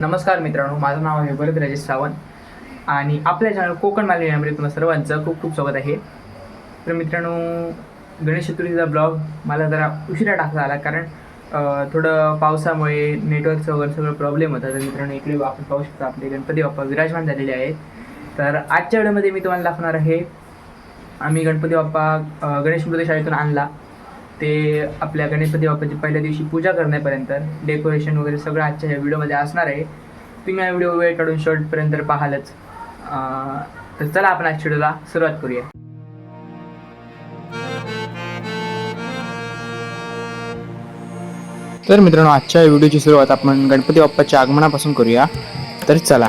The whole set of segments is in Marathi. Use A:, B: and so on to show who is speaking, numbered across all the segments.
A: नमस्कार मित्रांनो माझं नाव आहे भरत राजेश सावंत आणि आपल्या चॅनल कोकण मालिकेमध्ये तुम्हाला सर्वांचं खूप खूप स्वागत आहे. तर मित्रांनो गणेश चतुर्थीचा ब्लॉग मला जरा उशिरा टाकला आला कारण थोडं पावसामुळे नेटवर्कचं वगैरे सगळं प्रॉब्लेम होता. तर मित्रांनो इकडे आपण पाहू शकता आपले गणपती बाप्पा विराजमान झालेले आहेत. तर आजच्या वेळेमध्ये मी तुम्हाला दाखवणार आहे आम्ही गणपती बाप्पा गणेश मृत शाळेतून आणला. ते आपल्या गणपती बाप्पाची पहिल्या दिवशी पूजा करण्यापर्यंत डेकोरेशन वगैरे सगळं आजच्या ह्या व्हिडिओमध्ये असणार आहे. तुम्ही हा व्हिडिओ वेळ काढून शॉर्टपर्यंत पाहालच. तर चला आपण आज व्हिडिओला सुरुवात करूया. तर मित्रांनो आजच्या व्हिडिओची सुरुवात आपण गणपती बाप्पाच्या आगमनापासून करूया. तर चला.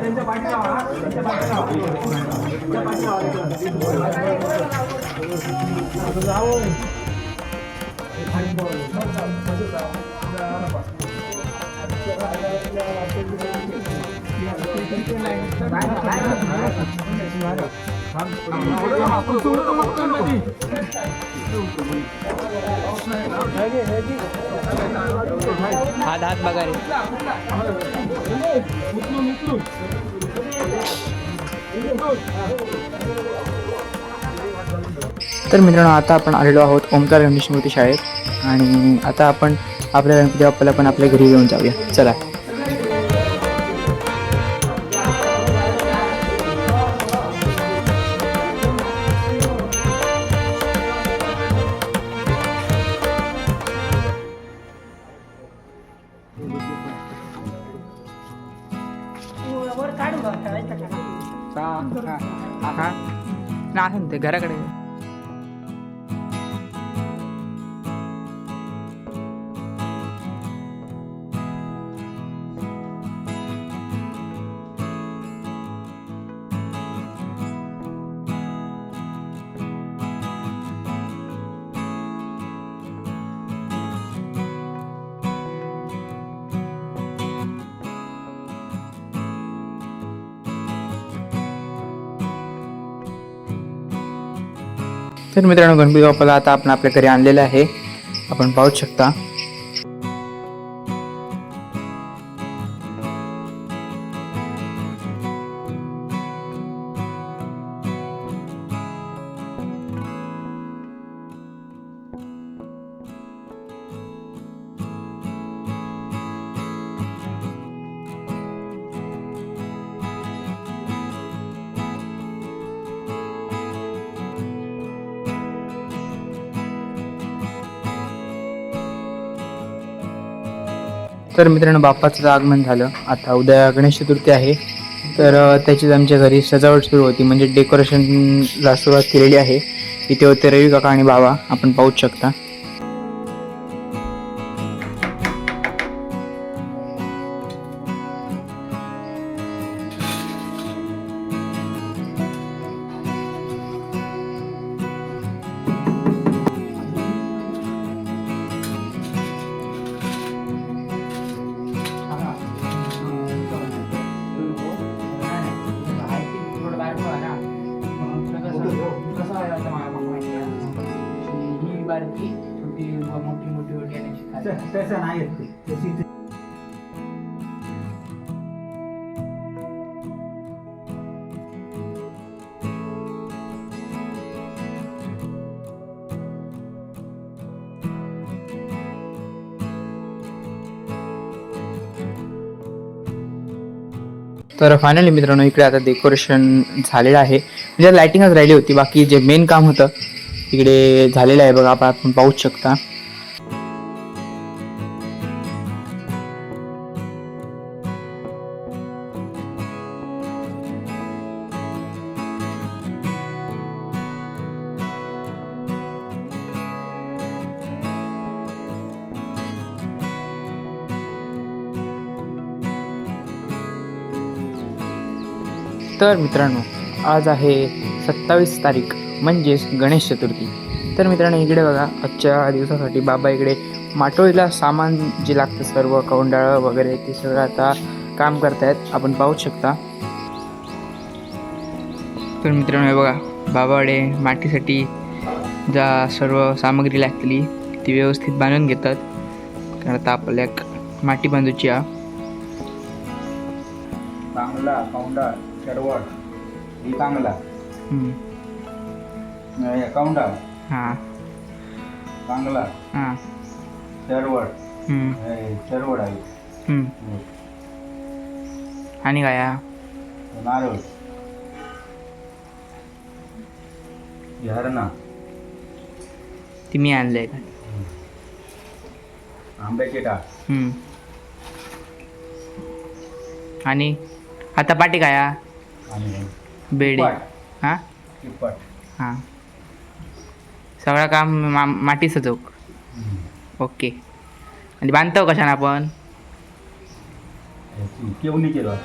B: त्यांच्या पाठी लावा त्यांच्या पाठी लावा त्यांच्या पाठी लावा
A: हात हात बघा रे. तर मित्रांनो आता आपण आलेलो आहोत ओंकार गणेश मूर्ती शाळेत. आणि आता आपण आपल्या गणपती बाप्पाला पण आपल्या घरी घेऊन जाऊया. चला.
C: का
A: नाही ते घराकडे. तर मित्रांनो गणपती बाप्पाला आता आपण आपल्या घरी आणलेलं आहे. आपण पाहू शकता. तर मित्रांनो बाप्पाचं आगमन झालं. आता उद्या गणेश चतुर्थी आहे. तर त्याचीच आमच्या घरी सजावट सुरू होती. म्हणजे डेकोरेशनला सुरुवात केलेली आहे. इथे होते रवी काका आणि बाबा. आपण पाहूच शकता.
B: ते
A: तर फायनली मित्रांनो इकडे आता डेकोरेशन झालेलं आहे. म्हणजे लायटिंगच राहिली होती बाकी जे मेन काम होतं तिकडे झालेलं आहे बघा आपण पाहूच शकता. तर मित्रांनो आज आहे सत्तावीस तारीख म्हणजेच गणेश चतुर्थी. तर मित्रांनो इकडे बघा आजच्या दिवसासाठी बाबा इकडे माटोळीला सामान जे लागतं सर्व कौंडाळं वगैरे ते सगळं आता काम करतायत. आपण पाहू शकता. तर मित्रांनो बघा बाबाकडे माटीसाठी ज्या सर्व सामग्री लागतली ती व्यवस्थित बांधून घेतात. कारण आता आपल्याक माटी बांधूची हा
B: शेरवड ही चांगला
A: हम्म.
B: कौंडा
A: हां.
B: चांगला
A: हां.
B: शेरवड.
A: हम्म.
B: शेरवड आहे.
A: आणि काय हा?
B: नारळ. हरणा.
A: ती मी आणलंय का?
B: आंब्याची
A: हम्म. आणि आता पाठी काय?
B: आणि
A: बेडे. हां?
B: तिप्पट
A: हां. सगळं काम मा मातीचं चौक ओके. आणि बांधतो कशाने आपण?
B: केवणी केलं.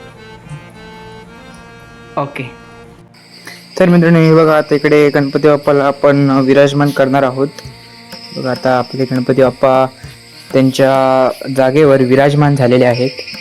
A: ओके. तर मित्रांनो हे बघा आता इकडे गणपती बाप्पाला आपण विराजमान करणार आहोत. बघा आता आपले गणपती बाप्पा त्यांच्या जागेवर विराजमान झालेले आहेत.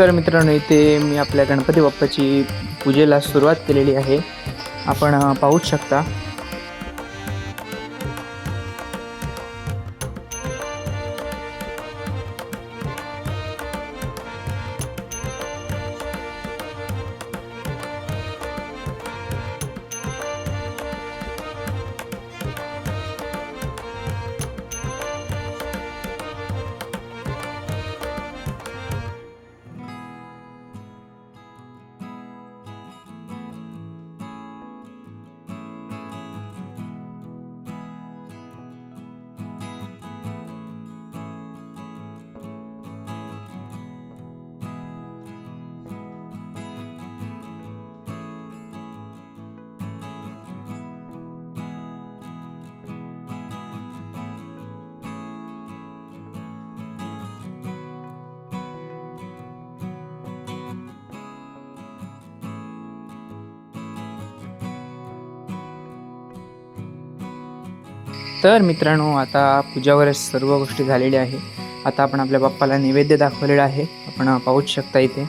A: नमस्कार मित्रांनो इथे मी आपल्या गणपती बाप्पाची पूजेला सुरुवात केलेली आहे. आपण पाहूच शकता. तर मित्रांनो आता पूजावर सर्व गोष्टी झालेल्या आहे. आता आपण आपल्या बाप्पाला नैवेद्य दाखवलेलं आहे. आपण पाहूच शकता इथे.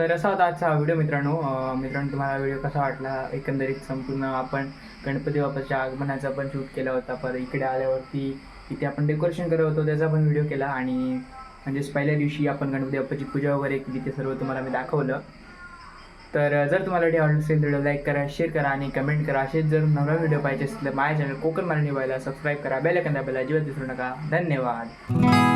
A: तर असा होता आजचा व्हिडिओ मित्रांनो. मित्रांनो तुम्हाला व्हिडिओ कसा वाटला? एकंदरीत संपूर्ण आपण गणपती बाप्पाच्या आगमनाचा पण शूट केला होता. पर इकडे आल्यावरती इथे आपण डेकोरेशन करत होतो त्याचा पण व्हिडिओ केला आणि म्हणजेच पहिल्या दिवशी आपण गणपती बाप्पाची पूजा वगैरे केली ते सर्व तुम्हाला मी दाखवलं. तर जर तुम्हाला व्हिडिओ आवडला असेल तर व्हिडिओ लाईक करा शेअर करा आणि कमेंट करा. असेच जर नवा व्हिडिओ पाहिजे असेल तर माझ्या चॅनल कोकण मराठी व्हायला सबस्क्राईब करा. बेल आयकॉन दाबायला अजिबात विसरू नका. धन्यवाद.